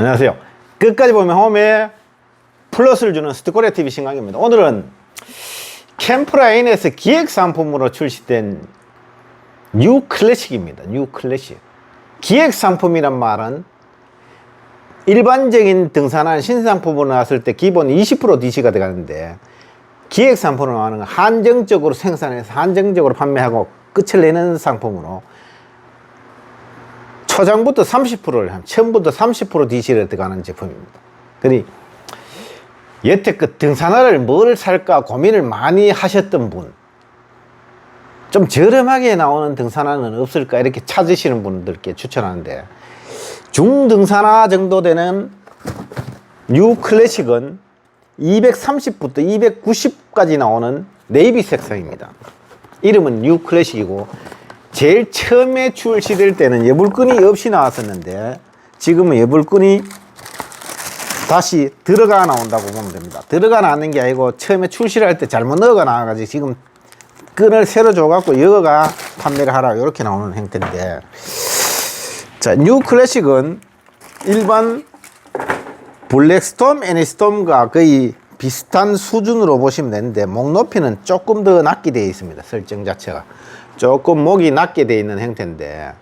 안녕하세요. 끝까지 보면 홈에 플러스를 주는 스티코리아 TV 신강입니다. 오늘은 캠프라인에서 기획 상품으로 출시된 뉴 클래식입니다. 뉴 클래식. 기획 상품이란 말은 일반적인 등산한 신상품으로 나왔을 때 기본 20% DC가 들어가는데 기획 상품으로 건 한정적으로 생산해서 한정적으로 판매하고 끝을 내는 상품으로 초장부터 30%를 한 처음부터 30% DC를 들어가는 제품입니다. 그니 여태껏 등산화를 뭘 살까 고민을 많이 하셨던 분, 좀 저렴하게 나오는 등산화는 없을까 이렇게 찾으시는 분들께 추천하는데 중등산화 정도 되는 뉴 클래식은 230부터 290까지 나오는 네이비 색상입니다. 이름은 뉴 클래식이고 제일 처음에 출시될 때는 여불끈이 없이 나왔었는데 지금은 여불끈이 다시 들어가 나온다고 보면 됩니다. 들어가 나왔는 게 아니고 처음에 출시를 할 때 잘못 넣어가 나와가지고 지금 끈을 새로 줘갖고 여가 판매를 하라 이렇게 나오는 형태인데 자, 뉴 클래식은 일반 블랙스톰, 애니스톰과 거의 비슷한 수준으로 보시면 되는데 목 높이는 조금 더 낮게 되어 있습니다. 설정 자체가 조금 목이 낮게 되어 있는 형태인데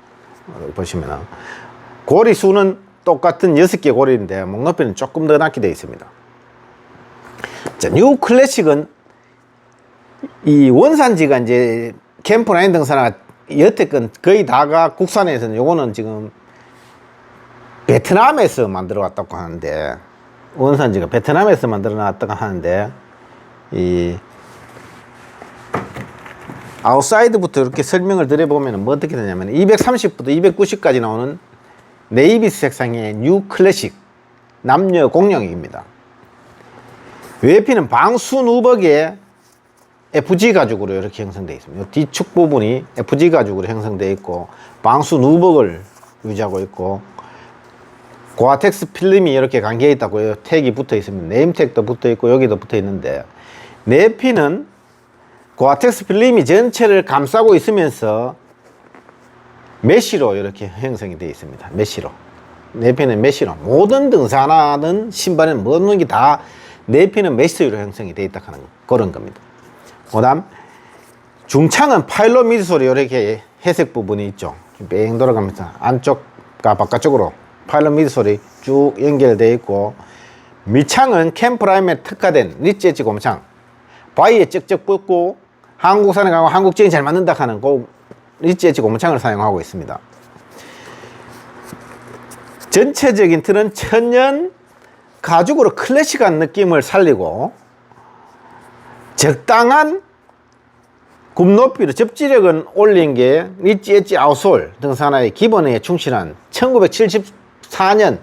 어, 보시면은 고리 수는 똑같은 여섯 개 고리인데 목 높이는 조금 더 낮게 되어 있습니다. 자, 뉴 클래식은 이 원산지가 이제 캠프라인 등산화 여태껏 거의 다가 국산에서는 요거는 지금 베트남에서 만들어 왔다고 하는데 원산지가 베트남에서 만들어 놨다고 하는데 이 아웃사이드부터 이렇게 설명을 드려보면 뭐 어떻게 되냐면 230부터 290까지 나오는 네이비스 색상의 뉴 클래식 남녀 공룡입니다. 외피는 방수 누벅에 FG 가죽으로 이렇게 형성되어 있습니다. 요 뒤축 부분이 FG 가죽으로 형성되어 있고 방수 누벅을 유지하고 있고 고아텍스 필름이 이렇게 감겨 있다고요. 택이 붙어 있습니다. 네임 택도 붙어 있고 여기도 붙어 있는데 내피는 고아텍스 필름이 전체를 감싸고 있으면서 메쉬로 이렇게 형성이 되어 있습니다. 메쉬로. 내피는 메쉬로. 모든 등산하는 신발은 모든 게 다 내피는 메쉬로 형성이 되어 있다 하는 그런 겁니다. 그 다음 중창은 파일럿 미드솔이 이렇게 회색 부분이 있죠. 뺑 돌아가면서 안쪽과 바깥쪽으로 파일럿 미드솔이 쭉 연결되어 있고 밑창은 캠프라임에 특화된 리치 엣지 곰창 바위에 쩍쩍 붙고 한국산에 가고 한국적인 잘 맞는다 하는 그 리치 엣지 곰창을 사용하고 있습니다. 전체적인 틀은 천연 가죽으로 클래식한 느낌을 살리고 적당한 굽 높이로 접지력은 올린 게 리치 엣지 아웃솔 등산화의 기본에 충실한 1974년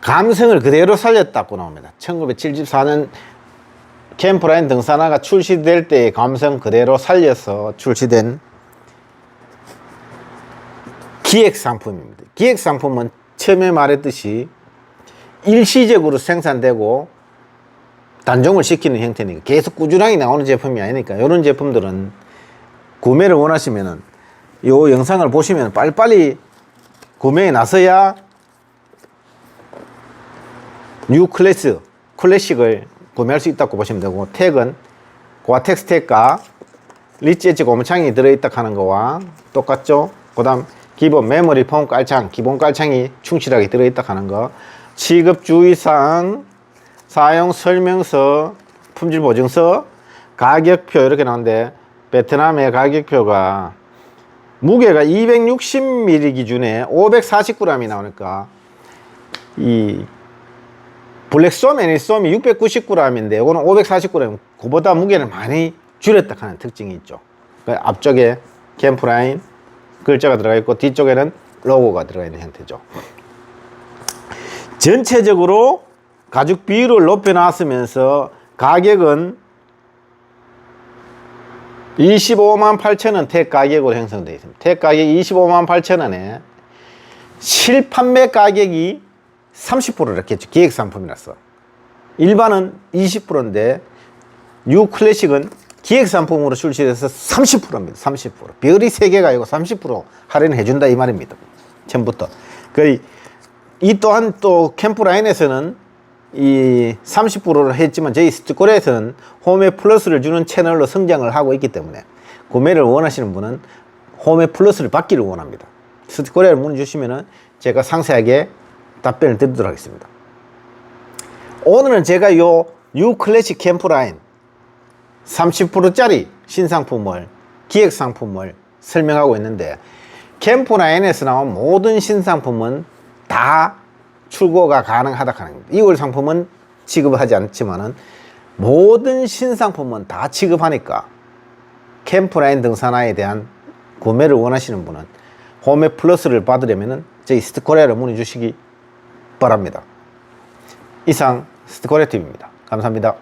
감성을 그대로 살렸다고 나옵니다. 1974년 캠프라인 등산화가 출시될 때의 감성 그대로 살려서 출시된 기획 상품입니다. 기획 상품은 처음에 말했듯이 일시적으로 생산되고 단종을 시키는 형태니까 계속 꾸준하게 나오는 제품이 아니니까 이런 제품들은 구매를 원하시면은 요 영상을 보시면 빨리빨리 구매에 나서야 뉴 클래스 클래식을 구매할 수 있다고 보시면 되고 택은 고아텍스 택과 리치 엣지 고무창이 들어있다 하는 거와 똑같죠? 그 다음 기본 메모리 폼 깔창 기본 깔창이 충실하게 들어있다 하는 거. 취급 주의사항 사용 설명서, 품질 보증서, 가격표 이렇게 나오는데 베트남의 가격표가 무게가 260ml 기준에 540g이 나오니까 이 블랙솜, 애니솜이 690g인데 이거는 540g 그보다 무게를 많이 줄였다 하는 특징이 있죠. 그 앞쪽에 캠프라인 글자가 들어가 있고 뒤쪽에는 로고가 들어가 있는 형태죠. 전체적으로 가죽 비율을 높여 놨으면서 가격은 25만 8천 원 택 가격으로 형성되어 있습니다. 택 가격이 25만 8천 원에 실판매 가격이 30% 이렇게 했죠. 기획 상품이라서. 일반은 20%인데 뉴 클래식은 기획 상품으로 출시돼서 30%입니다. 30%. 별이 3개가 아니고 30% 할인해 준다 이 말입니다. 처음부터. 거의 이 또한 또 캠프 라인에서는 이 30%를 했지만 저희 스티코리에서는 홈에 플러스를 주는 채널로 성장을 하고 있기 때문에 구매를 원하시는 분은 홈에 플러스를 받기를 원합니다. 스티코리아를 문의 주시면은 제가 상세하게 답변을 드리도록 하겠습니다. 오늘은 제가 요 U 클래식 캠프라인 30%짜리 신상품을 기획 상품을 설명하고 있는데 캠프라인에서 나온 모든 신상품은 다 출고가 가능하다 하는 겁니다. 2월 상품은 지급하지 않지만은 모든 신상품은 다 지급하니까 캠프라인 등산화에 대한 구매를 원하시는 분은 홈에 플러스를 받으려면은 저희 스티코리아를 문의 주시기 바랍니다. 이상 스티코리아 TV입니다. 감사합니다.